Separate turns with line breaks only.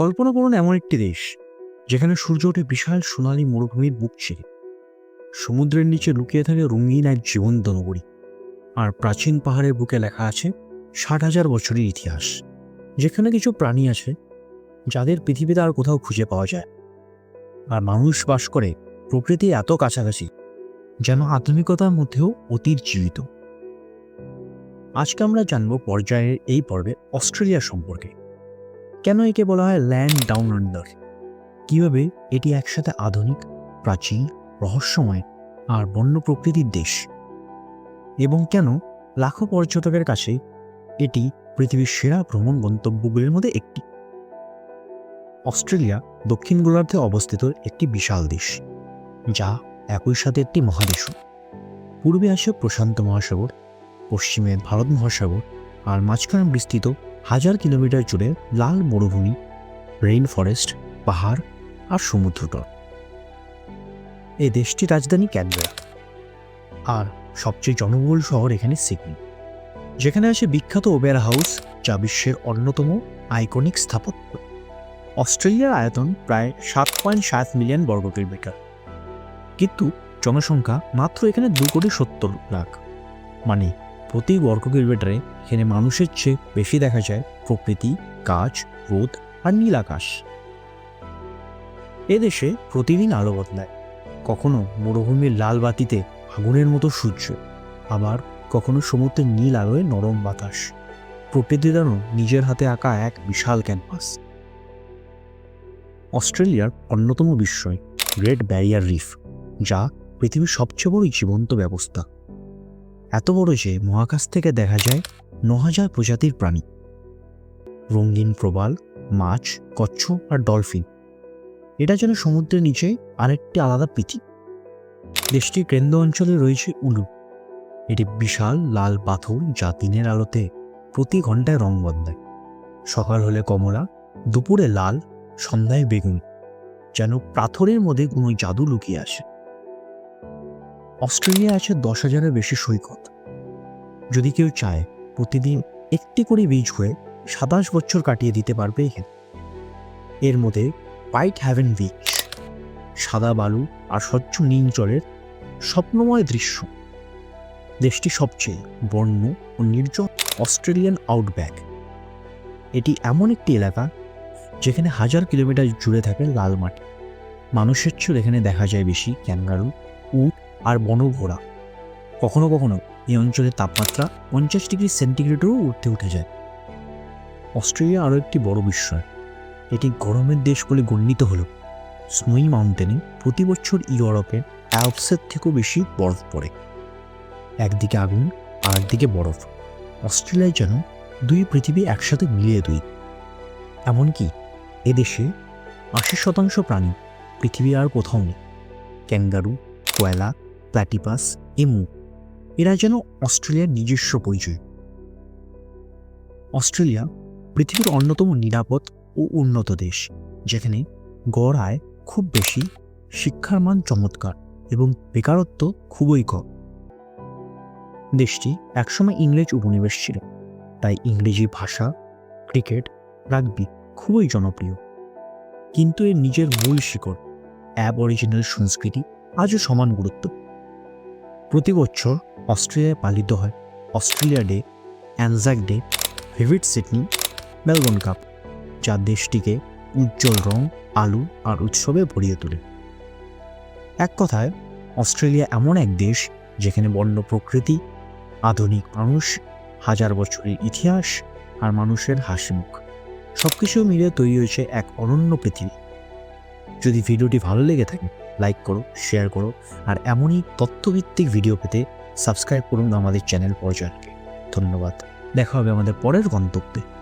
কল্পনা করুন এমন একটি দেশ, যেখানে সূর্য ওঠে বিশাল সোনালী মরুভূমির বুক ছেড়ে। সমুদ্রের নিচে লুকিয়ে থাকে রঙিন এক জীবন্ত নগরী আর প্রাচীন পাহাড়ের বুকে লেখা আছে ষাট হাজার বছরের ইতিহাস, যেখানে কিছু প্রাণী আছে, যাদের পৃথিবীতে আর কোথাও খুঁজে পাওয়া যায়। আর মানুষ বাস করে প্রকৃতি এত কাছাকাছি, যেন আধুনিকতার মধ্যেও অতীত জীবিত। আজকে আমরা জানব পর্যায়ের এই পর্বে অস্ট্রেলিয়া সম্পর্কে। কেন একে বলা হয় ল্যান্ড ডাউন আন্ডার কীভাবে এটি একসাথে আধুনিক, প্রাচীন, রহস্যময় আর বন্য প্রকৃতির দেশ? এবং কেন লাখো পর্যটকের কাছে এটি পৃথিবীর সেরা ভ্রমণ গন্তব্যগুলির মধ্যে একটি? অস্ট্রেলিয়া দক্ষিণ গোলার্ধে অবস্থিত একটি বিশাল দেশ, যা একই সাথে একটি মহাদেশও। পূর্বে আসে প্রশান্ত মহাসাগর, পশ্চিমে ভারত মহাসাগর আর মাঝখানে বিস্তৃত হাজার কিলোমিটার জুড়ে লাল মরুভূমি রেইন ফরেস্ট পাহাড় আর সমুদ্রতট এই দেশটির রাজধানী ক্যানবেরা আর সবচেয়ে জনবহুল শহর এখানে সিডনি, যেখানে আছে বিখ্যাত ওবেরা হাউস যা বিশ্বের অন্যতম আইকনিক স্থাপত্য। অস্ট্রেলিয়ার আয়তন প্রায় সাত পয়েন্ট সাত মিলিয়ন বর্গ কিলোমিটার, কিন্তু জনসংখ্যা মাত্র এখানে দু কোটি সত্তর লাখ মানে প্রতি বর্গ কিলোমিটারে এখানে মানুষের চেয়ে বেশি দেখা যায় প্রকৃতি, গাছ, রোদ আর নীল আকাশ। এদেশে প্রতিদিন আলো বদলায়। কখনো মরুভূমির লাল বাতিতে আগুনের মতো সূর্য, আবার কখনো সমুদ্রের নীল আলোয় নরম বাতাস। প্রকৃতি যেন নিজের হাতে আঁকা এক বিশাল ক্যানভাস অস্ট্রেলিয়ার অন্যতম বিস্ময় গ্রেট ব্যারিয়ার রিফ যা পৃথিবীর সবচেয়ে বড় জীবন্ত ব্যবস্থা। এত বড় যে মহাকাশ থেকে দেখা যায় ন হাজার প্রজাতির প্রাণী। রঙিন প্রবাল, মাছ, কচ্ছপ আর ডলফিন। এটা যেন সমুদ্রের নিচে আরেকটি আলাদা পৃথিবী দেশটির কেন্দ্র অঞ্চলে রয়েছে উলু। এটি বিশাল লাল পাথর যা দিনের আলোতে প্রতি ঘন্টায় রং বদলায়। সকাল হলে কমলা, দুপুরে লাল, সন্ধ্যায় বেগুন। যেন পাথরের মধ্যে কোনো জাদু লুকিয়ে আসে। অস্ট্রেলিয়া আছে দশ হাজারের বেশি সৈকত। যদি কেউ চায় প্রতিদিন একটি করে বীজ হয়ে সাতাশ বছর কাটিয়ে দিতে পারবে এখানে। এর মধ্যে হোয়াইট হ্যাভেন বিচ সাদা বালু আর স্বচ্ছ নীল জলের স্বপ্নময় দৃশ্য। দেশটি সবচেয়ে বন্য ও নির্জন অস্ট্রেলিয়ান আউটব্যাক। এটি এমন একটি এলাকা যেখানে হাজার কিলোমিটার জুড়ে থাকে লাল মাটি। মানুষের চেয়েও এখানে দেখা যায় বেশি ক্যাঙ্গারু, উট আর বনঘোড়া কখনো কখনো এই অঞ্চলের তাপমাত্রা পঞ্চাশ ডিগ্রি সেন্টিগ্রেডেরও উঠতে উঠে যায়। অস্ট্রেলিয়া আরও একটি বড় বিস্ময়। এটি গরমের দেশ বলে গণ্যিত হল। স্নোই মাউন্টেনে প্রতি বছর ইউরোপের অ্যালপসের থেকেও বেশি বরফ পড়ে। একদিকে আগুন আর একদিকে বরফ। অস্ট্রেলিয়ায় যেন দুই পৃথিবী একসাথে মিলিয়ে দুই। এমনকি এদেশে আশি শতাংশ প্রাণী পৃথিবী আর কোথাও নেই। ক্যাঙ্গারু, কয়লা প্ল্যাটিপাস এমু। এরা যেন অস্ট্রেলিয়ার নিজস্ব পরিচয়। অস্ট্রেলিয়া পৃথিবীর অন্যতম নিরাপদ ও উন্নত দেশ, যেখানে গড় আয় খুব বেশি, শিক্ষার মান চমৎকার এবং বেকারত্ব খুবই কম। দেশটি একসময় ইংরেজ উপনিবেশ ছিল, তাই ইংরেজি ভাষা, ক্রিকেট, রাগবি খুবই জনপ্রিয়। কিন্তু এর নিজের মূল শিকড় অ্যাব অরিজিনাল সংস্কৃতি আজও সমান গুরুত্ব। প্রতি বছর অস্ট্রেলিয়ায় পালিত হয়। Australia Day, Anzac Day Vivid Sydney, Melbourne Cup, যা দেশটিকে উজ্জ্বল রং, আলু আর উৎসবে ভরিয়ে তোলে। এক কথায়, অস্ট্রেলিয়া এমন এক দেশ যেখানে বন্য প্রকৃতি, আধুনিক মানুষ, হাজার বছরের ইতিহাস আর মানুষের হাসি মুখ সব কিছু মিলে তৈরি হয়েছে এক অনন্য পৃথিবী। যদি ভিডিওটি ভালো লেগে থাকে লাইক করো শেয়ার করো, আর এমনই তথ্যভিত্তিক ভিডিও পেতে সাবস্ক্রাইব করুন আমাদের চ্যানেল পর্যায়কে। ধন্যবাদ। দেখা হবে আমাদের পরের গন্তব্যে।